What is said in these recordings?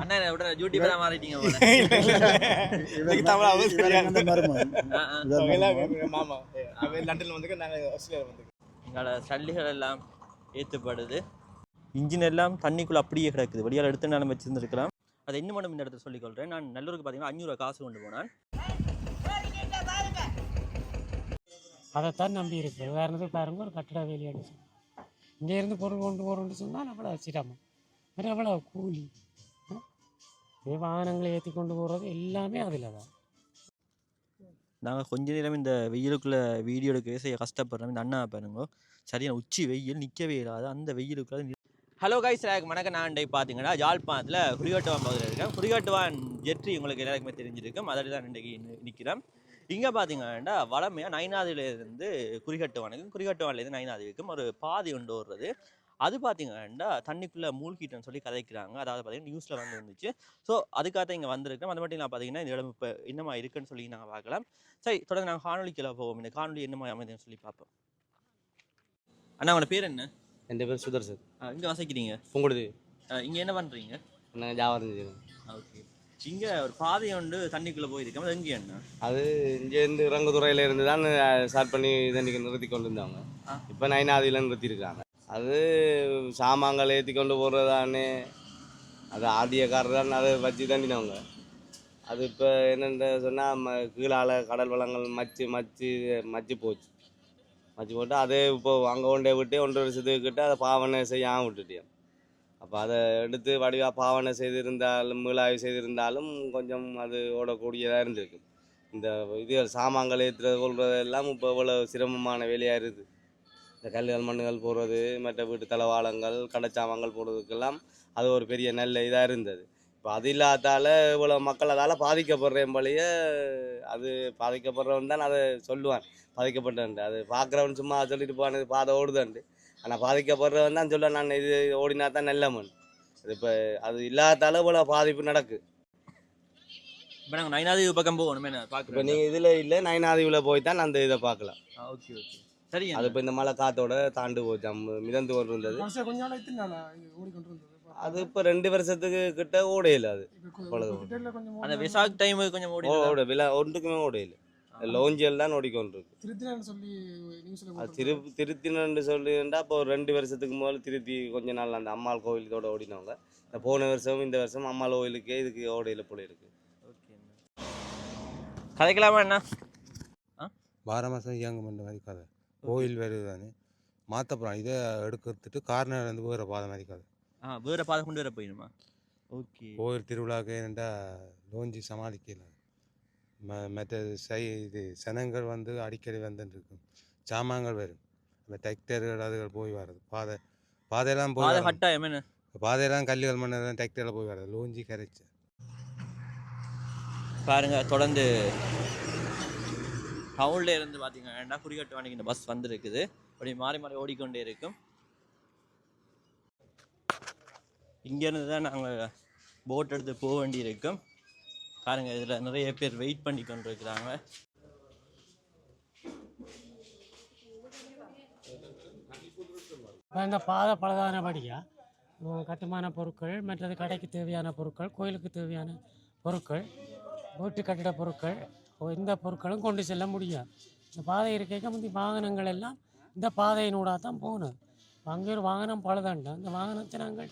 அண்ணா உடனே யூடியூபரா மாறிட்டீங்க தமிழ் மாமா. அவன் லண்டன்ல வந்து நாங்க ஆஸ்திரேலியா வந்து எங்களோட சல்லிகள் எல்லாம் ஏற்றப்படுது இன்ஜின் எல்லாம் தண்ணிக்குள்ள அப்படியே கிடக்குது. வெளியால் எடுத்து நான் வச்சிருந்துருக்கலாம். அதை இன்னும் மட்டும் இந்த இடத்துல சொல்லிக்கொள்கிறேன் நான் நல்லூருக்கு பார்த்தீங்கன்னா அஞ்சூறு காசு கொண்டு போனேன். அதைத்தான் நம்பி இருக்கு உதாரணத்துக்கு பாருங்க ஒரு கட்டட வேலையாடு இங்கே இருந்து பொருள் கொண்டு போகிறோம்னு சொன்னால் அவ்வளோ சிரமம் வேறு எவ்வளோ கூலி? வாகனங்களை ஏற்றி கொண்டு போகிறது எல்லாமே அதில் தான் நாங்கள் கொஞ்ச நேரம் இந்த வெயிலுக்குள்ளே வீடியோ எடுக்கவே செய்ய கஷ்டப்படுறோம். இந்த அண்ணா பாருங்க. சரியான உச்சி வெயில் நிற்கவே இல்லாத அந்த வெயிலுக்குள்ள ஹலோ கைஸ் வணக்கம். நான் டே பார்த்தீங்கன்னா யாழ்ப்பாணத்தில் குறிகாட்டுவான் பகுதியில் இருக்கேன். குறிகாட்டுவான் ஜெட்ரி உங்களுக்கு எல்லாருக்குமே தெரிஞ்சிருக்கும். அதில் தான் இன்றைக்கு நிற்கிறேன் இங்கே பார்த்தீங்கன்னா வளமையாக நைனாதிலேருந்து குறிகட்டுவானுக்கும் குறிகட்டுவான்லேருந்து நைனாதிவுக்கும் ஒரு பாதி கொண்டு வர்றது அது பார்த்தீங்கன்னா தண்ணிக்குள்ளே மூழ்கிட்டேன்னு சொல்லி கதைக்கிறாங்க. அதாவது பார்த்தீங்கன்னா நியூஸில் வந்து இருந்துச்சு ஸோ அதுக்காக இங்கே வந்திருக்கோம் அது மட்டும் இல்லாமல் பார்த்தீங்கன்னா இந்த இடம் இப்போ என்னமா இருக்குன்னு சொல்லி நாங்கள் பார்க்கலாம். சரி தொடர்ந்து நாங்கள் காணொலிக்குள்ளே போவோம். இந்த காணொலி என்னமா அமைதுன்னு சொல்லி பார்ப்போம். அண்ணா அவனோட பேர் என்ன? என் பேர் சுதர்சன் இங்கே வசிக்கிறீங்க? உங்களுது இங்கே என்ன பண்ணுறீங்க நாங்கள் ஜாவாரம் செய்யணும் ஓகே. இங்கே ஒரு பாதை உண்டு தண்ணிக்குள்ளே போயிருக்கோம் அது எங்கே என்ன அது இங்கேருந்து இறங்குதுறையில இருந்து தான் ஸ்டார்ட் பண்ணி தண்ணிக்கு நிறுத்தி கொண்டு இருந்தாங்க இப்போ நைனாவதியில் நிறுத்தியிருக்காங்க அது சாமான்கள் ஏற்றி கொண்டு போடுறதானே அது ஆடியக்காரர் தான் அதை வச்சு தண்டினவங்க. அது இப்போ என்னென்ன சொன்னால் ம கீழால் கடல் வளங்கள் மச்சு மச்சு மச்சு போச்சு. மச்சு போட்டு அதே இப்போ அங்கே கொண்டே விட்டு ஒன்றரை வருஷத்துக்கு கிட்ட அதை பாவனை செய்யாமல் விட்டுட்டேன். அப்போ அதை எடுத்து வடிவாக பாவனை செய்திருந்தாலும் மீளாய்வு செய்திருந்தாலும் கொஞ்சம் அது ஓடக்கூடியதாக இருந்திருக்கு. இந்த இது சாமான்கள் ஏற்றுறது கொள்வது எல்லாம் இப்போ இவ்வளோ சிரமமான வேலையாக இருக்குது. இந்த கல்லுகள் மண்ணுகள் போடுறது மற்ற வீட்டு தளவாளங்கள் கடைச்சாமான்கள் போடுறதுக்கெல்லாம் அது ஒரு பெரிய நல்ல இதாக இருந்தது. இப்போ அது இல்லாதால இவ்வளோ மக்கள் அதால் பாதிக்கப்படுறேன் போலயே அது பாதிக்கப்படுறவன் தான் அதை சொல்லுவான். பாதிக்கப்பட்டேன் அது பார்க்குறவன் சும்மா சொல்லிட்டு போனது பாதை ஓடுதான்ட்டு. ஆனால் பாதிக்கப்படுறவன் தான் சொல்ல நான் இது ஓடினா தான் நல்லமன் அது இப்போ அது இல்லாதால இவ்வளோ பாதிப்பு நடக்கு. இப்போ நாங்கள் நைனாதி பக்கம் போகணுமே என்ன இப்போ நீங்கள் இதில் இல்லை நயனாதிவில் போய் தான் அந்த இதை பார்க்கலாம் ஓகே ஓகே. சரி அது இப்போ இந்த மழை காத்தோட தாண்டு போச்சு அம்ம மிதந்து கொண்டு இருந்தது கொஞ்ச நாள் ஓடிக்கொண்டு அது இப்போ ரெண்டு வருஷத்துக்கு கிட்ட ஓடையில அது. அந்த விசாக் டைம் கொஞ்சம் ஓடி ஓட விழா ஒன்றுக்குமே ஓடையில. லோஞ்சியல் தான் ஓடிக்கொண்டு இருக்கு திருத்தினு சொல்லி திரு திருத்தினு சொல்லியிருந்தா இப்போ ஒரு ரெண்டு வருஷத்துக்கு முதல்ல திருத்தி கொஞ்ச நாள் அந்த அம்மாள் கோவிலத்தோட ஓடினவங்க. இந்த போன வருஷம் இந்த வருஷம் அம்மாள் கோவிலுக்கே இதுக்கு ஓடையில போல இருக்கு ஓகே. கதைக்கலாமா என்ன வார மாதம் இயங்கும் இந்த மாதிரி கதை. கோயில் வருது தானே மாற்ற போகிறோம் இதை எடுக்கிறதுட்டு கார்னர் வந்து வேறு பாதை மாதிரி கதை ஆ வேறு பாதை கொண்டு வர போயிடுமா? ஓகே. கோயில் திருவிழாக்கு என்னடா லோஞ்சி சமாளிக்கல? ம மற்ற சை இது சனங்கள் வந்து அடிக்கடி வந்துட்டு இருக்கும் சாமான்கள் வரும். அந்த டிராக்டர்கள் அதுகள் போய் வர்றது. பாதை பாதையெல்லாம் போய். கட்டாயம் என்ன? பாதையெல்லாம் கல்லுகள் மண்ணெல்லாம் டிராக்டரில் போய் வர்றது. லோஞ்சி கரைச்சி பாருங்க தொடர்ந்து டவுன்ல இருந்து பார்த்தீங்கன்னா குறிகட்டு வாணிக்கு இந்த பஸ் வந்துருக்குது? அப்படி மாறி மாறி ஓடிக்கொண்டே இருக்கும். இங்கேருந்து தான் நாங்கள் போட் எடுத்து போக வேண்டியிருக்கும். பாருங்க இதில் நிறைய பேர் வெயிட் பண்ணி கொண்டு இருக்கிறாங்க இப்போ இந்த பாதை பலதானபடியாக கட்டுமான பொருட்கள் மற்றது கடைக்கு தேவையான பொருட்கள் கோயிலுக்கு தேவையான பொருட்கள் வீட்டு கட்டிட பொருட்கள் இந்த பொருட்களும் கொண்டு செல்ல முடியும் இந்த பாதை இருக்கைக்கு முந்தி வாகனங்கள் எல்லாம் இந்த பாதையினூடாக தான் போகணும். அங்கே ஒரு வாகனம் பழுதாண்டா அந்த வாகனத்தை நாங்கள்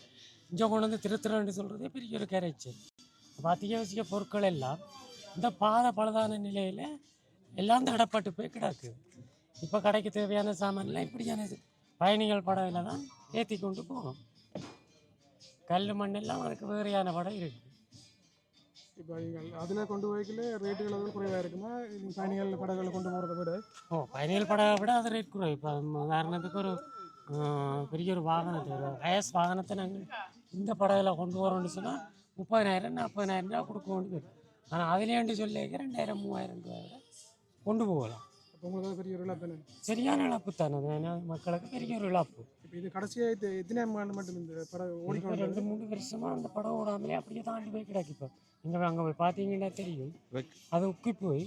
இங்கே கொண்டு வந்து திருத்துறேன்னு சொல்கிறதே பெரிய ஒரு கரைச்சி அப்போ அத்தியாவசிய பொருட்கள் எல்லாம் இந்த பாதை பழுதான நிலையில் எல்லாம் தடப்பட்டு போய் கிடக்கு. இப்போ கடைக்கு தேவையான சாமான்லாம் இப்படியான பயணிகள் படகுல தான் ஏற்றி கொண்டு போகும் கல் மண்ணெல்லாம் அதுக்கு வேறையான படம் இருக்குது இப்போ நீங்கள் அதில் கொண்டு போய்க்கல ரேட்டுகள் வந்து குறைவாக இருக்குமா? பயணிகள் படகுகளை கொண்டு போகிறத விட? ஓ பயணிகள் படகை விட அது ரேட் குறைவு. இப்போ உதாரணத்துக்கு ஒரு பெரிய ஒரு வாகனத்தை ஒரு வயசு வாகனத்தை நாங்கள் இந்த படகுல கொண்டு வரோம்னு சொன்னால் முப்பதினாயிரம் நாற்பதினாயிரம் ரூபா கொடுக்க வேண்டியது ஆனால் அதுலேண்டு சொல்லி ரெண்டாயிரம் மூவாயிரம் ரூபாய் கொண்டு போகலாம். உங்களுக்கு பெரிய ஒரு இழப்பு சரியான இழப்பு தானே. மக்களுக்கு பெரிய ஒரு இழப்பு. இப்போ இது கடைசியாக இது எத்தனை ஆண்டு மட்டும் இந்த இப்போ ஓடிக்கொண்டு ரெண்டு மூணு வருஷமா அந்த படம் ஓடாமலே அப்படியே தாண்டி போய் கிடக்கு இப்போ. இங்கே அங்கே போய் பார்த்தீங்கன்னா தெரியும். அது உக்கி போய்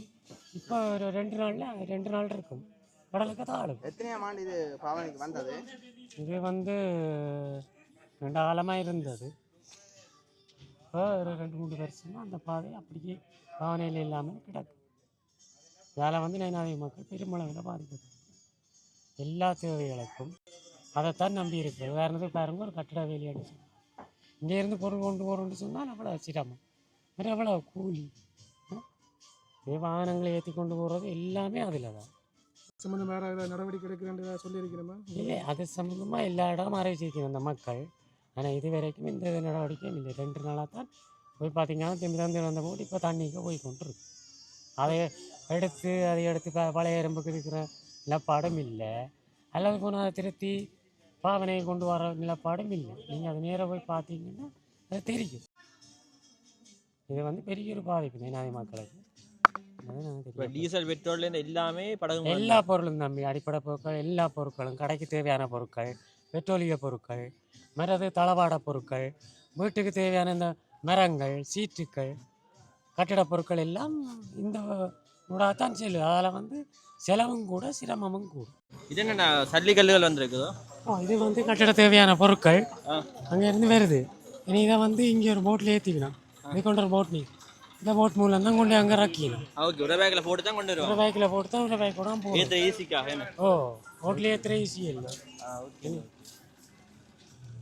இப்போ ஒரு ரெண்டு நாளில் ரெண்டு நாள் இருக்கும். கடலுக்கு தாழும் எத்தனையாம் ஆண்டு இது பாவனைக்கு வந்தது? இது வந்து ரெண்டு காலமாக இருந்தது. இப்போ ஒரு ரெண்டு மூணு வருஷமாக அந்த பாதை அப்படியே பாவனையில் இல்லாமல் கிடக்கு. இதால் வந்து நயனாதி மக்கள் பெருமளவில் பாதிக்கப்படும் எல்லா தேவைகளுக்கும் அதைத்தான் நம்பி இருக்கு உதாரணத்துக்கு பாருங்க ஒரு கட்டிட வேலையான்னு சொன்னால் இங்கேருந்து பொருள் கொண்டு போகிறோம்னு சொன்னால் அவ்வளோ சிரமம் வேறு எவ்வளோ கூலி? இதே வாகனங்களை ஏற்றி கொண்டு போகிறது எல்லாமே அதில் தான் சம்மந்தம் வேறு ஏதாவது நடவடிக்கை எடுக்கிறேன் சொல்லியிருக்கிறோமா இல்லை அது சம்மந்தமாக எல்லா இடமும் அறிவிச்சிருக்கணும் அந்த மக்கள். ஆனால் இது வரைக்கும் எந்த நடவடிக்கையும் இல்லை. ரெண்டு நாளாக தான் போய் பார்த்தீங்கன்னா திரும்பி தந்து வந்த போது இப்போ தண்ணிக்கு போய் கொண்டிருக்கு. அதை எடுத்து அதை எடுத்து பழைய எறும்புக்கு இருக்கிற நிலப்பாடும் இல்லை. அல்லது போனால் அதை திருத்தி பாவனையை கொண்டு வர நிலப்பாடும் இல்லை. நீங்கள் அது நேராக போய் பார்த்தீங்கன்னா அது தெரியும். இது வந்து பெரிய ஒரு பாதிப்பு நேனாதி மக்களுக்கு. டீசல் பெட்ரோல்லேருந்து எல்லாமே படகு எல்லா பொருளும் தம்பி அடிப்படை பொருட்கள் எல்லா பொருட்களும் கடைக்கு தேவையான பொருட்கள் பெட்ரோலிய பொருட்கள் மரது தளவாட பொருட்கள் வீட்டுக்கு தேவையான இந்த மரங்கள் சீட்டுக்கள் கட்டிடப் பொருட்கள் எல்லாம் இந்த ஊடாகத்தான் செல்லும் அதில் வந்து செலவும் கூட சிரமமும் கூட. இது என்ன சல்லிக்கல்லுகள் வந்திருக்குதோ? இது வந்து கட்டிட தேவையான பொருட்கள். அங்கேருந்து வருது. இனி இதை வந்து இங்கே ஒரு போட்டில் ஏற்றிக்கணும் இது கொண்டு ஒரு போட் நீ. இந்த போட் மூலம் தான் கொண்டு அங்கே இறக்கிக்கணும் ஓகே. ஒரு பேக்கில் போட்டு தான் கொண்டு ஒரு பைக்கில் போட்டு தான் ஒரு பைக் கூட ஏற்ற ஈஸிக்காக ஓ போட்டில் ஏற்றுற ஈஸி இல்லை.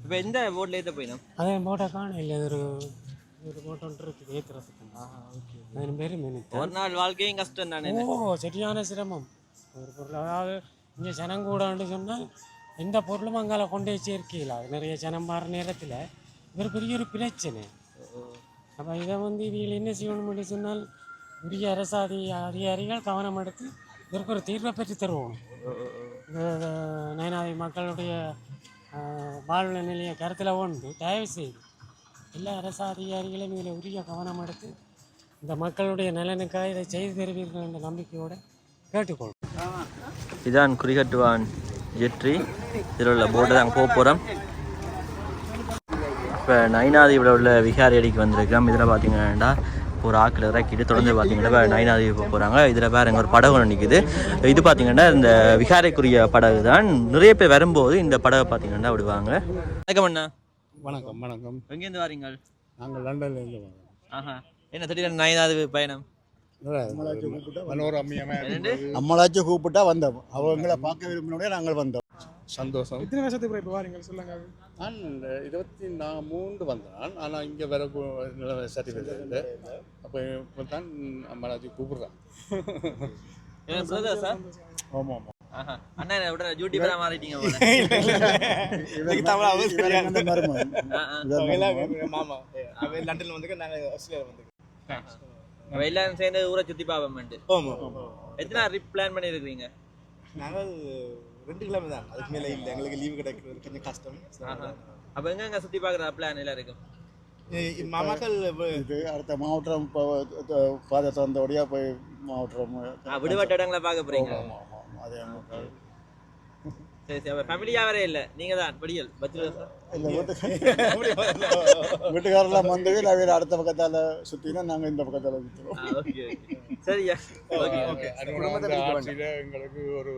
இப்போ எந்த போட்டில் ஏற்ற போயிடும் அதே போட்டை காண இல்லை ஒரு ஒரு போட்டோ ஒன்று இருக்குது ஏற்றுறதுக்கு அதன் பேர் மினிட் ஒரு நாள் வாழ்க்கையும் கஷ்டம் தானே ஓ சரியான சிரமம் ஒரு பொருள் அதாவது இங்கே ஜனம் கூடன்னு சொன்னால் எந்த பொருளும் அங்கால கொண்டு வச்சு இருக்கல அது நிறைய ஜனம் மாற நேரத்தில் இது ஒரு பெரிய ஒரு பிரச்சனை அப்போ இதை வந்து இவங்க என்ன செய்யணும்னு சொன்னால் உரிய அரசு அதி அதிகாரிகள் கவனம் எடுத்து இதற்கு ஒரு தீர்வை பெற்று தருவோம் நயனாதி மக்களுடைய ஆஹ், வாழ்வு நிலையை கருத்தில் கொண்டு தயவு செய்து எல்லா அரசு அதிகாரிகளும் இதில் உரிய கவனம் எடுத்து இந்த மக்களுடைய நலனுக்காக இதை செய்து தருவீர்கள் என்ற நம்பிக்கையோடு கேட்டுக்கொள்கிறோம் இதான் குறிகட்டுவான் ஜெட்ரி. இதில் உள்ள போட்டை தான் போக போகிறோம் இப்போ நைனாதீவில் உள்ள விகாரி அடிக்கு வந்திருக்கிறோம் இதில் பார்த்தீங்கன்னா ஒரு ஆக்கில் இறக்கிட்டு தொடர்ந்து பார்த்தீங்கன்னா போக போகிறாங்க இதில் வேறு ஒரு படகு ஒன்று நிற்குது இது பார்த்தீங்கன்னா இந்த விகாரைக்குரிய படகு தான். நிறைய பேர் வரும்போது இந்த படகை பார்த்தீங்கன்னா விடுவாங்க. வணக்கம் அண்ணா. வணக்கம் வணக்கம். எங்கேருந்து வாரீங்க? நாங்கள் லண்டன்லேருந்து வரோம். ஆஹா. என்ன திடீர்னு நைனாதீவு பயணம்? மனோர அம்மியமே என்னண்டு? நம்மளாச்சும் கூப்பிட்டா வந்தோம். அவங்கள பார்க்க விரும்பினோடய நாங்கள் வந்தோம். சந்தோஷம். எத்தனை வருஷத்துக்கு இப்போ வாரீங்க? சொல்லுங்க நான் இருபத்தி நான் மூன்று வந்தேன். ஆனால் இங்கே வர சர்டிஃபிகேட் இல்லை அப்போ இப்போ தான் அம்மளாச்சி கூப்பிட்றேன் பிரதர் சார் ஆமாம் ஆமாம் அண்ணா விட டியூட்டி பேரா மாறிட்டீங்க. இதுக்கு தமிழ் அவர். மாமா லண்டன்ல வந்து நாங்கள் ஆஸ்திரேலியா வந்து அப்ப எல்லாரும் சேர்ந்து ஊரை சுத்தி பாப்போம்ட்டு ஆமா. எத்தனை ட்ரிப் பிளான் பண்ணிருக்கீங்க நாங்கள் ரெண்டு கிழமை தான். அதுக்கு மேலே இல்லை. எங்களுக்கு லீவு கிடைக்கிறது கொஞ்சம் கஷ்டம். அப்ப எங்க எங்க சுத்தி பாக்குற பிளான் எல்லாம் இருக்கும்? மாமாக்கள் இது அடுத்த மாவட்டம் இப்போ பாதை திறந்தபடியாக போய் மாவட்டம் விடுபட்ட இடங்களை பார்க்க ஆமாம் அதே மக்கள் ஃபேமிலியா வேற இல்ல. நீங்க தான் படியல் இல்லை வீட்டுக்காரெல்லாம் நான் அடுத்த பக்கத்தால் சுற்றினா நாங்கள் இந்த பக்கத்தால் சரியா எங்களுக்கு ஒரு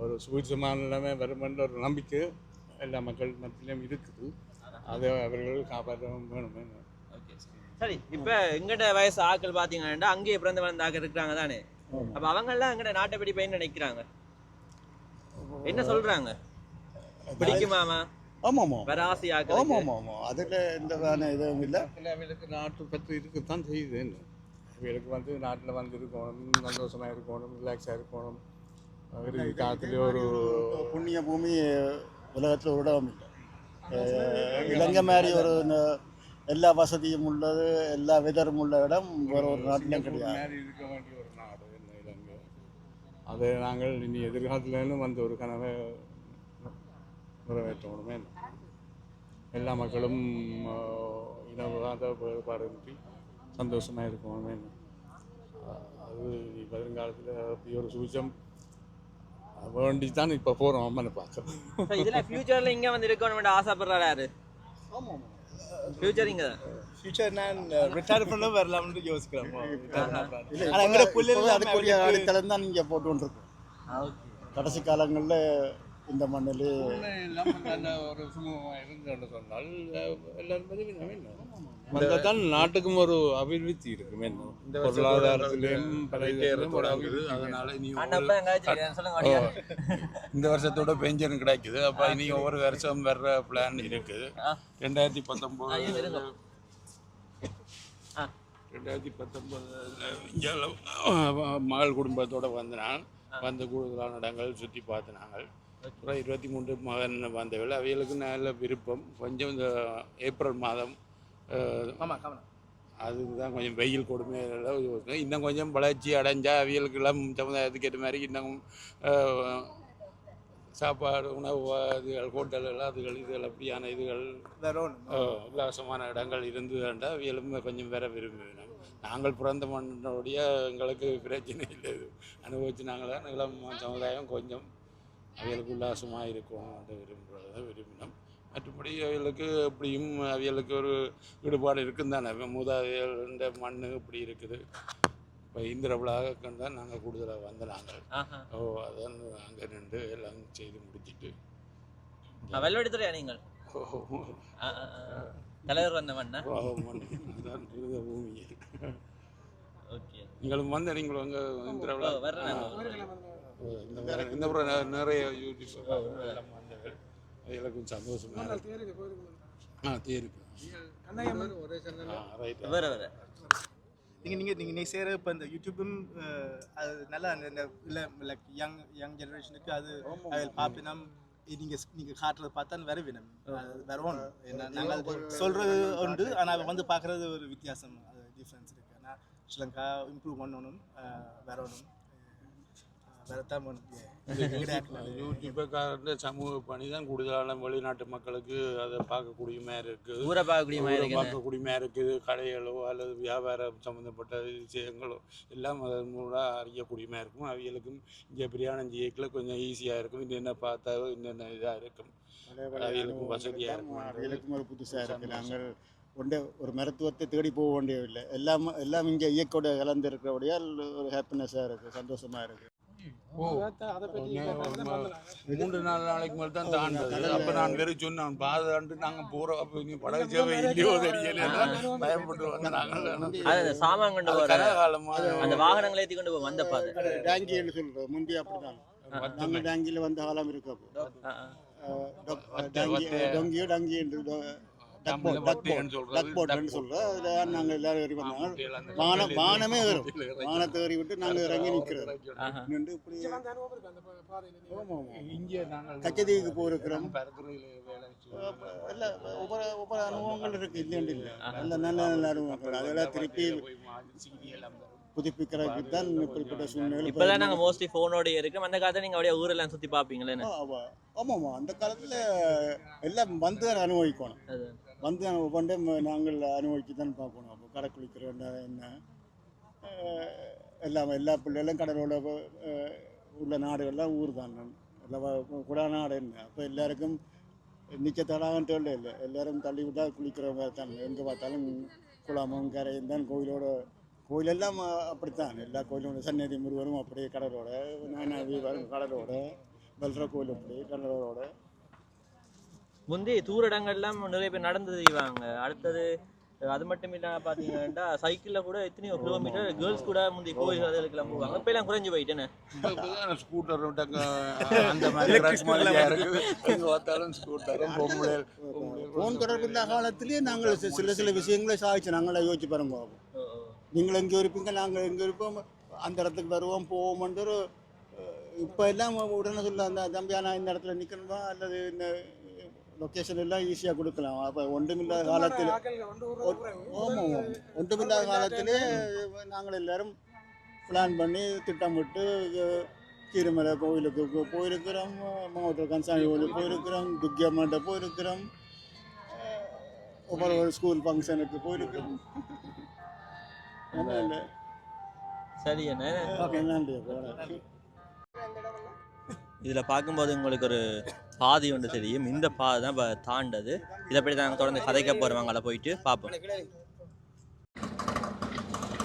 ஒரு சுபிட்சமான நிலைமை வருமென்ற ஒரு நம்பிக்கை எல்லா மக்கள் மத்தியிலும் இருக்குது. அதை அவர்கள் காப்பாற்ற வேணுமே. ஓகே சரி. இப்ப எங்கட வயசு ஆட்கள் பாத்தீங்கன்னா அங்கேயே பிறந்த வளர்ந்த ஆட்கள் இருக்கிறாங்க தானே? அப்ப அவங்க எல்லாம் எங்கட நாட்டை படி பையன் நினைக்கிறாங்க. என்ன சொல்றாங்க? பிடிக்குமாமா? ஆமாம். வேற ஆசை ஆமாம் ஆமாம் ஆமாம் அதில் எந்த இதுவும் இல்லை. அவங்களுக்கு நாட்டு பற்றி இருக்குத்தான் செய்யுது. அவங்களுக்கு வந்து நாட்டில் வந்து இருக்கணும் சந்தோஷமாக இருக்கணும் ரிலாக்ஸாக இருக்கணும். இறுதி காலத்துல ஒரு புண்ணிய பூமி உலகத்தில் ஒரு இடம் இல்லை. இலங்கை மாதிரி ஒரு எல்லா வசதியும் உள்ளது எல்லா வெதரும் உள்ள இடம் வேறு ஒரு நாட்டிலும் கிடையாது மாதிரி இருக்க வேண்டிய ஒரு நாடு என்ன இலங்கை அதை நாங்கள் இனி எதிர்காலத்துலேருந்து வந்து ஒரு கனவை நிறைவேற்றணுமே. எல்லா மக்களும் இனவாத வேறுபாடின்றி சந்தோஷமாக இருக்கணுமே. அது வருங்காலத்தில் அப்படி ஒரு சுவிச்சம் வேண்டி தான் இப்போ போகிறோம் அம்மனை பார்க்குறோம் சரி, இதுல ஃபியூச்சர்ல இங்க வந்து இருக்கணும்னு ஆசைப்படுறாரு யாரு? ஃபியூச்சர் தான் ஃபியூச்சர் நான் ரிட்டையர் பண்ண வரலாம்னு யோசிக்கிறேன். இல்லை ஆனா எங்கட புள்ளி இப்போவே எல்லாம் அதுக்குரிய அடித்தளம் தான் நீங்கள் போட்டு கொண்டிருக்கோம். கடைசி காலங்களில் இந்த மண்ணில் ஒரு சுமூகமாக இருந்தோன்னு சொன்னால் எல்லாரும் பதிவு வந்தால் தான் நாட்டுக்கும் ஒரு அபிவிருத்தி இருக்கும். இந்த பொருளாதாரத்திலையும். இந்த வருஷத்தோட பென்ஷன் கிடைக்குது. அப்ப இனி ஒவ்வொரு வருஷம் வர்ற பிளான் இருக்குது. ரெண்டாயிரத்தி ஆ, பத்தொன்பது. ரெண்டாயிரத்தி பத்தொன்பதுல இங்கே மகள் குடும்பத்தோட வந்து நான் வந்து கூடுதலான இடங்கள் சுற்றி பார்த்து நாங்கள் அப்புறம் இருபத்தி மூன்று மகன் வந்தவர்கள். அவைகளுக்கு நல்ல விருப்பம். கொஞ்சம் இந்த ஏப்ரல் மாதம் அதுதான் கொஞ்சம் வெயில் கொடுமையில இன்னும் கொஞ்சம் வளர்ச்சி அடைஞ்சா அவியலுக்கு இளம் சமுதாயத்துக்கு ஏற்ற மாதிரி இன்னும் சாப்பாடு உணவு இதுகள் ஹோட்டல்கள் அதுகள் இதுகள் அப்படியான இதுகள் உல்லாசமான இடங்கள் இருந்ததுண்டா அவியலும் கொஞ்சம் வேற விரும்புகிறோம் நாங்கள் பிறந்த மண்ணுடைய எங்களுக்கு பிரச்சனை இல்லை. அனுபவிச்சு நாங்கள் இளம் சமுதாயம் கொஞ்சம் அவியலுக்கு உல்லாசமாக இருக்கும். அதை விரும்புகிறத விரும்பினோம். மற்றபடி அவியலுக்கு எப்படியும் அவியலுக்கு ஒரு ஈடுபாடு இருக்கும் தானே. மூதாதையர் இந்த மண் இப்படி இருக்குது. இப்போ இந்திர விழாவுக்கு தான் நாங்கள் கூடுதலாக வந்த நாங்கள். ஓ அதான் அங்கே நின்று எல்லாம் செய்து முடிச்சிட்டு. வெள்ளவெடித்துறையா நீங்கள். தலைவர் வந்த மண்ணா. அதான் பூமி. ஓகே. நீங்களும் வந்த நீங்கள் அங்கே இந்திர விழா ஓ, வர்றேன். நான். ஓ, இந்த நிறைய யூடியூப் எல்லாம் வந்தவர்கள் அதுகளுக்கும் சந்தோஷமா இருக்கு தேருக்கு கோயிலுக்கு ஆ தேருக்கு வேற வேற நீங்கள் நீங்கள் நீங்கள் நீங்கள் செய்கிற இப்போ இந்த யூடியூப்பும் அது நல்லா அந்த இந்த இல்லை லைக் யங் யங் ஜெனரேஷனுக்கு அது அதில் பார்ப்பினம் நீங்கள் நீங்கள் காட்டுறதை பார்த்தா வேற வேணும் அது வேற ஒன்று என்ன நாங்கள் சொல்கிறது உண்டு ஆனால் வந்து பார்க்குறது ஒரு வித்தியாசம் அது டிஃப்ரென்ஸ் இருக்குது ஆனால் ஸ்ரீலங்கா இம்ப்ரூவ் பண்ணணும் அஹ், யூடியூப்புக்காரந்த சமூக பணி தான் கூடுதலான வெளிநாட்டு மக்களுக்கு அதை பார்க்கக்கூடிய மாதிரி இருக்குது ஊரை பார்க்கக்கூடிய மாதிரி ஊரை இருக்கு பார்க்கக்கூடிய மாதிரி இருக்குது. கடைகளோ அல்லது வியாபாரம் சம்மந்தப்பட்ட விஷயங்களோ எல்லாம் அதன் மூலம் அறியக்கூடிய மாதிரி இருக்கும். அவைகளுக்கும் இங்கே பிரயாணம் செய்யக்குள்ள கொஞ்சம் ஈஸியாக இருக்கும். இன்னென்ன பார்த்தா இன்னென்ன இதாக இருக்கும். அவைகளுக்கும் வசதியாக இருக்கும். அவைகளுக்கும் ஒரு புதுசாக இருக்குது நாங்கள் ஒன்றே ஒரு மருத்துவத்தை தேடி போக வேண்டியதில்லை. எல்லாம் எல்லாம் இங்கே இயக்கோட கலந்து இருக்கிறபடியால் ஒரு ஹாப்பினஸாக இருக்குது சந்தோஷமாக இருக்குது மூன்று நாலு நாளைக்கு மேலே தான் தாண்டது. அப்போ நான் வெறும் சொன்னேன் பாதாண்டு நாங்கள் போகிறோம் அப்போ இனி படகு சேவை இல்லையோ தெரியல பயப்பட்டு வந்து நாங்கள் சாமான் கொண்டு போற கனகாலமாக அந்த வாகனங்களை ஏத்தி கொண்டு போய் வந்த பாதை. டேங்கின்னு சொல்கிறோம் முந்தி அப்படி தான் நாங்கள் டேங்கியில் வந்த காலம் இருக்கு அப்போ. டங்கி டொங்கியோ டங்கி என்று அதில் நாங்கள் எல்லாரும் ஏறி வந்தாங்க வானம் வானத்தை ஏறி விட்டு நாங்கள் இறங்கி நிற்கிறோம். நின்று இப்படி இங்க. ஆமாம் ஆமாம் நாங்கள் கச்சதீவுக்கு போயிருக்கிறோம். ஒவ்வொரு ஒவ்வொரு அனுபவங்கள் இருக்கு. இல்லைன்னு இல்லை நல்ல நல்ல நல்ல அனுபவங்கள். அதெல்லாம் திருப்பி. புதுப்பிக்கிறதுக்கு தான் இப்படிப்பட்ட சூழ்நிலை இப்பதான் நாங்க மோஸ்ட்லி போனோட இருக்கோம் அந்த காலத்துல நீங்க அப்படியே ஊரெல்லாம் சுத்தி பாப்பீங்களே ஆமாம் அந்த காலத்தில் எல்லாம் வந்து அனுபவிக்கணும். அது. வந்து ஒவ்வொன்றே நாங்கள் அனுபவிச்சு தான் பார்க்கணும். அப்போ கடை குளிக்கிற என்ன எல்லாம் எல்லா பிள்ளைகளும் கடலோட உள்ள நாடுகள்லாம் ஊர் தான் எல்லாம் குடாநாடு என்ன? அப்போ எல்லாருக்கும் நிச்ச தடாகன்ட்டு தேவை இல்லை. எல்லாரும் தள்ளி விட்டால் குளிக்கிறவங்க தான். எங்கே பார்த்தாலும் குளமும் கரையும் தான். கோயிலோட கோயிலெல்லாம் அப்படித்தான். எல்லா கோயிலோட சன்னதி முருகரும் அப்படியே கடலோட நானாவி வரும் கடலோட பல்ற கோயில் அப்படி கடலோட. முந்தி தூர இடங்கள்லாம் நிறைய பேர் நடந்து செய்வாங்க அடுத்தது அது மட்டும் இல்லாம பாத்தீங்கன்னா சைக்கிள்ல கூட எத்தனையோ கிலோமீட்டர் கேர்ள்ஸ் கூட முந்தி கோயில் அதுக்கெல்லாம் போவாங்க. இப்ப எல்லாம் குறைஞ்சு போயிட்டேன்னு இப்பதான் ஸ்கூட்டர் அந்த மாதிரி ஸ்கூட்டரும் ஃபோன் தொடர்பு இல்லாத காலத்திலேயே நாங்கள் சில சில விஷயங்களை சாதிச்சு நாங்களே யோசிச்சு பாருங்க நீங்கள் எங்கே இருப்பீங்க? நாங்கள் எங்கே இருப்போம்? அந்த இடத்துக்கு வருவோம் போவோம்ன்ற ஒரு இப்போ எல்லாம் உடனே சொல்ல அந்த தம்பியா நான் இந்த இடத்துல நிற்கணுமா அல்லது இந்த லொக்கேஷன் எல்லாம் ஈஸியாக கொடுக்கலாம். அப்போ ஒன்றுமில்லாத காலத்தில். ஆமாம் ஒன்றுமில்லாத காலத்திலே நாங்கள் எல்லாரும் பிளான் பண்ணி திட்டமிட்டு கீரிமலை கோயிலுக்கு போயிருக்கிறோம். மாவட்ட கன்சாமி கோயிலுக்கு போயிருக்கிறோம். துக்கியம்மாட்ட போயிருக்கிறோம். ஒவ்வொரு ஒரு ஸ்கூல் ஃபங்க்ஷனுக்கு போயிருக்கிறோம். என்ன இல்லை சரி என்ன ஓகே நன்றி. இதுல பார்க்கும்போது உங்களுக்கு ஒரு பாதி ஒன்று தெரியும். இந்த பாதை தான் இப்போ தாண்டது. இதை பற்றி நாங்கள் தொடர்ந்து கதைக்க போகிறவங்க அதை போயிட்டு பார்ப்போம்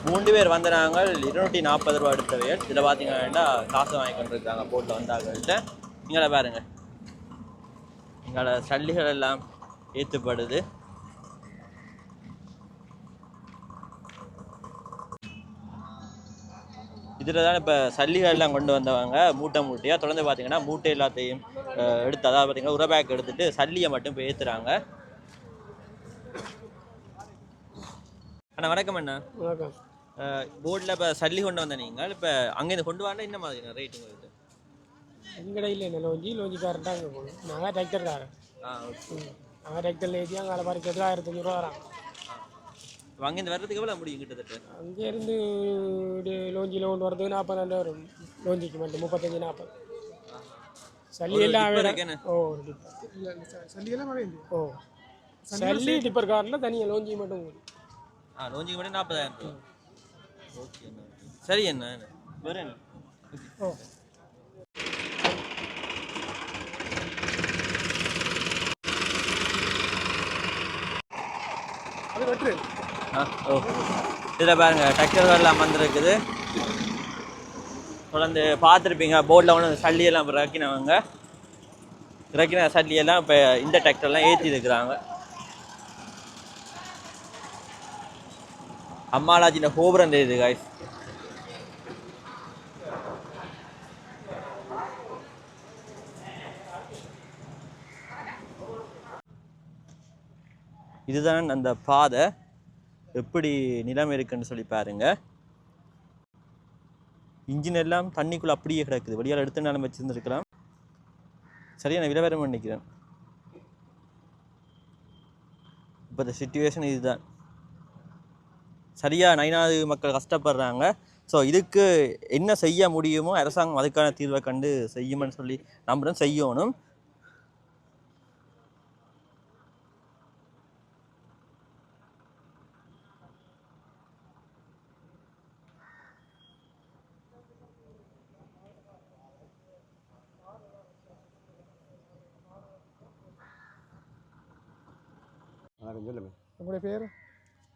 மூன்று பேர் வந்த நாங்கள் இருநூற்றி நாற்பது ரூபா எடுத்தவையல் இதில் பார்த்தீங்கன்னா காசு வாங்கி கொண்டிருக்காங்க போட்டில் வந்தாங்கள்ட்ட. இங்கே பாருங்கள் எங்களோட சல்லிகள் எல்லாம் ஏற்றுப்படுது இதில் தான் இப்போ சல்லிகள்லாம் கொண்டு வந்தவங்க மூட்டை மூட்டையாக தொடர்ந்து பார்த்தீங்கன்னா மூட்டை எல்லாத்தையும் எடுத்து அதாவது பார்த்தீங்கன்னா உரபேக் எடுத்துட்டு சல்லியை மட்டும் இப்போ ஏற்றுறாங்க அண்ணா வணக்கம் அண்ணா. வணக்கம். போர்டில் இப்போ சல்லி கொண்டு வந்த நீங்கள் இப்போ அங்கேருந்து கொண்டு வரல என்ன மாதிரி ரேட் உங்களுக்கு? எங்கட இல்லை லோஞ்சி லோஞ்சிக்காரன் தான் அங்கே போகணும் நாங்கள் டிராக்டர்காரன் ஆ ஓகே நாங்கள் டிராக்டரில் ஏற்றி அங்கே பறிக்கிறதுக்கு ஆயிரத்தி அஞ்சூறுவா வரான். இப்போ அங்கேருந்து வர்றதுக்கு எவ்வளோ முடியும் கிட்டத்தட்ட? அங்கேருந்து லோஞ்சியில் கொண்டு வரதுக்கு நாற்பதாண்டு வரும். லோஞ்சிக்கு மட்டும் முப்பத்தஞ்சு நாற்பது சல்லி ஒரு எல்லாம். ஓ இல்லை ஓ. சல்லி டிப்பர் காரில் தனியாக லோஞ்சி மட்டும் ஆ லோஞ்சிக்கு மட்டும் நாற்பதாயிரம் ரூபா ஓகே அண்ணா சரி அண்ணா வேறு என்ன? ஓ. அது வெட்டு ஆ ஓ. இதில் பாருங்க டிராக்டர்கள்லாம் அமர்ந்துருக்குது. தொடர்ந்து பார்த்துருப்பீங்க போர்டில் ஒன்று சல்லியெல்லாம் இப்போ இறக்கினவங்க. இறக்கின சல்லியெல்லாம் இப்போ இந்த டிராக்டர்லாம் ஏற்றி இருக்கிறாங்க அம்மாலாஜின கோபுரம் தெரியுது காய்ஸ் இதுதான் அந்த பாதை. எப்படி நிலம் இருக்குன்னு சொல்லி பாருங்கள் இன்ஜின் எல்லாம் தண்ணிக்குள்ளே அப்படியே கிடக்குது. வெளியால் எடுத்து நிலம் வச்சுருந்துருக்கலாம். சரியா நான் விலவரம் நினைக்கிறேன் இப்போ இந்த சுச்சுவேஷன் இதுதான். சரியாக நைனாது மக்கள் கஷ்டப்படுறாங்க. ஸோ இதுக்கு என்ன செய்ய முடியுமோ அரசாங்கம் அதுக்கான தீர்வை கண்டு செய்யுமென்னு சொல்லி நம்புறேன் செய்யணும் வணக்கம் சொல்லுங்கள் உங்களுடைய பேர்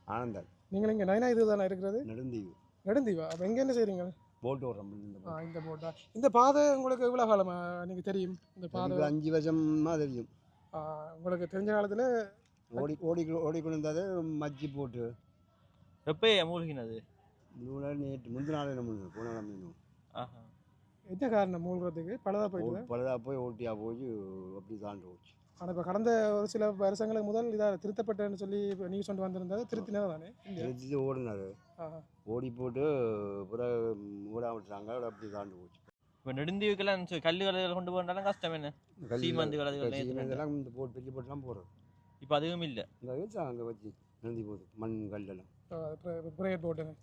ஆனந்தன் நீங்கள் இங்கே நைனா இது தானே இருக்கிறது? நெடுந்தீவு. நெடுந்தீவா? அப்போ எங்கே என்ன செய்கிறீங்க போட்டு ஓடுறோம் இந்த ஆ இந்த போட்டா இந்த பாதை உங்களுக்கு எவ்வளோ காலமா எனக்கு தெரியும்? இந்த பாதை அஞ்சு வருஷமாக தெரியும். உங்களுக்கு தெரிஞ்ச காலத்தில் ஓடி ஓடி ஓடிக்கொண்டு இருந்தது மஜ்ஜி போட்டு. எப்போ மூழ்கினது? நூலை நேற்று முந்தின நாள் என்ன போன நாள் மீனும் ஆஹா. என்ன காரணம் மூழ்கிறதுக்கு? பலதாக போயிட்டு பழுதாக போய் ஓட்டியா போய் அப்படி தாண்டு போச்சு ஆனால் இப்போ கடந்த ஒரு சில வருஷங்களுக்கு முதல் இதாக திருத்தப்பட்டேன்னு சொல்லி இப்போ நியூஸ் கொண்டு வந்திருந்தது. திருத்தினது தானே? திருச்சி ஓடினாரு. ஓடி போட்டு பிறகு ஓட விட்டுறாங்க அப்படி தாண்டு போச்சு. இப்போ நெடுந்தீவுக்கெல்லாம் கல் கல்லுகள் கொண்டு போனாலும் கஷ்டம் என்ன? சீமந்து இதெல்லாம் இந்த போட்டு பெரிய போட்டுலாம் போடுறது. இப்போ அதுவும் இல்லை. இந்த வச்சு அங்கே வச்சு நந்தி போகுது. மண் கல்லெல்லாம் பிரேயர் போட்டுங்க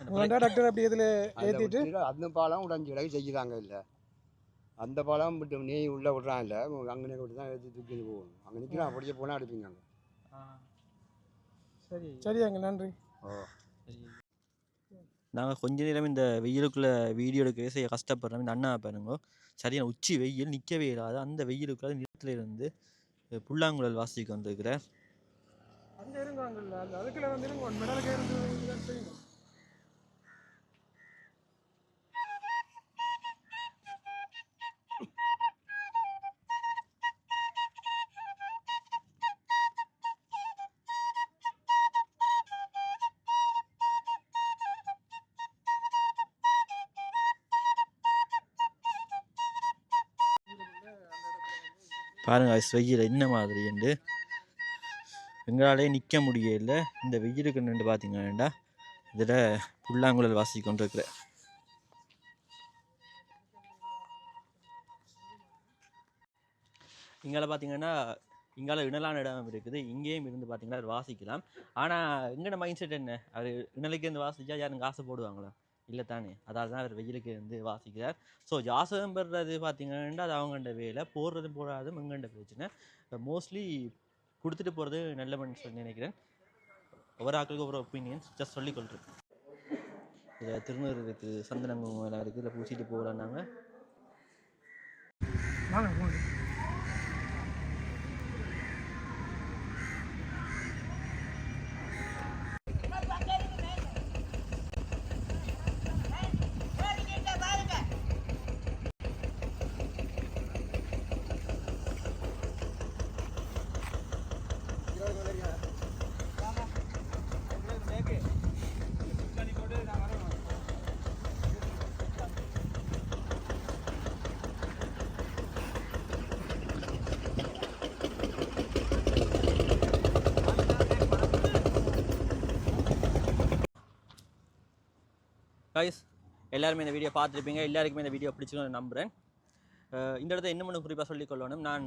முதல்ல டாக்டர் அப்படி இதில் ஏற்றிட்டு அந்த பாலம் உடஞ்சி செய்கிறாங்க இல்லை. அந்த பாலம் விட்டு நீ உள்ளே விட்றான் இல்லை அங்கே விட்டு தான் எடுத்து தூக்கி போகணும். அங்கே நிற்கிறான் அப்படியே போனால் அடிப்பீங்க அங்கே. சரி. சரியாங்க நன்றி. ஓ. நாங்கள் கொஞ்ச நேரம் இந்த வெயிலுக்குள்ளே வீடியோ எடுக்க செய்ய கஷ்டப்படுறோம் இந்த அண்ணா பாருங்க. சரியான உச்சி வெயில் நிற்கவே இல்லாத அந்த வெயிலுக்குள்ள நிலத்துல இருந்து புல்லாங்குழல் வாசிக்க வந்திருக்கிறேன் அது வெயில் என்ன மாதிரி என்று. எங்களாலே நிற்க முடியல. இந்த வெயிலுக்கு நின்று பார்த்தீங்கன்னா இதில் புல்லாங்குழல் வாசி கொண்டிருக்கிறேன். இங்கால பார்த்தீங்கன்னா இங்கால இணலான இடம் இருக்குது. இங்கேயும் இருந்து பார்த்தீங்கன்னா வாசிக்கலாம். ஆனால் எங்கட மைண்ட் செட் என்ன? அது இணலுக்கு இருந்து வாசிச்சா யாரும் காசு போடுவாங்களா? இல்லை தானே. அதால் தான் அவர் வெயிலுக்கு வந்து வாசிக்கிறார். ஸோ ஜாசகம் பெறது பார்த்தீங்கன்னா அது அவங்கண்ட வேலை. போடுறதும் போடாதும் எங்கண்ட பிரச்சனை. மோஸ்ட்லி கொடுத்துட்டு போகிறது நல்லவன்னு சொல்லி நினைக்கிறேன். ஒவ்வொரு ஆட்களுக்கு ஒவ்வொரு ஒப்பீனியன்ஸ் ஜஸ்ட் சொல்லிக்கொள்கிறேன் இதில் திருநூறு இருக்குது சந்தனங்கம் எல்லாம் இருக்குது இதில் பூசிட்டு போகலான்னாங்க எல்லாருமே இந்த வீடியோ பார்த்துருப்பீங்க. எல்லாருக்குமே இந்த வீடியோ பிடிச்சிக்கணும்னு நம்புகிறேன் இந்த இடத்த என்ன ஒன்று குறிப்பாக சொல்லிக்கொள்ளணும் நான்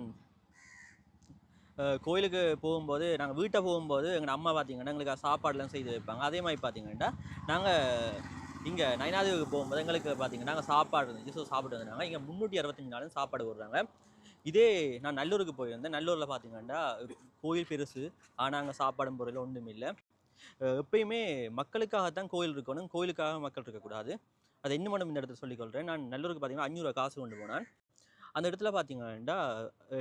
கோயிலுக்கு போகும்போது நாங்கள் வீட்டை போகும்போது எங்கள் அம்மா பார்த்தீங்கன்னா எங்களுக்கு சாப்பாடுலாம் செய்து வைப்பாங்க. அதே மாதிரி பார்த்திங்கன்னா நாங்கள் இங்கே நயனாதேவிக்கு போகும்போது எங்களுக்கு பார்த்திங்கன்னா நாங்கள் சாப்பாடு இருந்துச்சு. ஸோ சாப்பிட்டு வந்துருந்தாங்க. இங்கே முந்நூற்றி அறுபத்தஞ்சு நாளும் சாப்பாடு விடுறாங்க இதே நான் நல்லூருக்கு போயிருந்தேன். நல்லூரில் பார்த்திங்கன்னா கோயில் பெருசு. ஆனால் அங்கே சாப்பாடும் பொருள் ஒன்றும் இல்லை எப்பயுமே மக்களுக்காகத்தான் கோயில் இருக்கணும். கோயிலுக்காக மக்கள் இருக்கக்கூடாது. அதை இன்னும் மட்டும் இந்த இடத்துல சொல்லிக்கொள்கிறேன் நான் நல்லூருக்கு பார்த்தீங்கன்னா அஞ்சூறுவா காசு கொண்டு போனேன். அந்த இடத்துல பார்த்தீங்கன்னா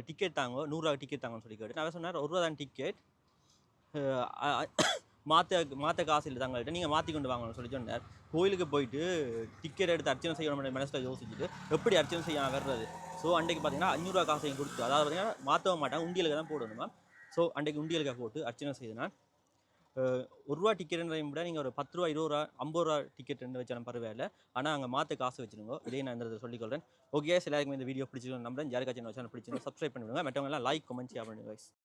டிக்கெட் தாங்க நூறுரூவா டிக்கெட் தாங்கன்னு சொல்லி கேட்டு நான் சொன்னார் ஒரு ரூபா தான் டிக்கெட் மாற்ற மாற்ற காசு இல்லை தாங்கள்ட்ட நீங்கள் மாற்றி கொண்டு வாங்கணும்னு சொல்லி சொன்னார். கோயிலுக்கு போயிட்டு டிக்கெட் எடுத்து அர்ச்சனை செய்யணும் மனசில் யோசிச்சுட்டு எப்படி அர்ச்சனை செய்ய வர்றது ஸோ அன்றைக்கு பார்த்தீங்கன்னா அஞ்சூறுவா காசையும் கொடுத்து அதாவது பார்த்தீங்கன்னா மாற்றவும் மாட்டாங்க உண்டியலுக்கு தான் போடணுமா ஸோ அன்றைக்கு உண்டியலுக்காக போட்டு அர்ச்சனை செய்து நான் ஒரு ரூபா டிக்கெட்டுன்றையும் விட நீங்கள் ஒரு பத்து ரூபா இருபது ரூபா ஐம்பது ரூபா டிக்கெட் வச்சாலும் பரவாயில்ல. ஆனால் அங்கே மாற்ற காசு வச்சுருங்க. இதே நான் இந்த சொல்லிக்கொள்கிறேன் ஓகே எல்லாருக்குமே இந்த வீடியோ பிடிச்சிருக்கோம் நம்புறேன். யாருக்காச்சும் சேனல் பிடிச்சிருந்தோம் சப்ஸ்கிரைப் பண்ணிவிடுங்க. மற்றவங்க எல்லாம் லைக் கமெண்ட் ஷேர் பண்ணுங்க.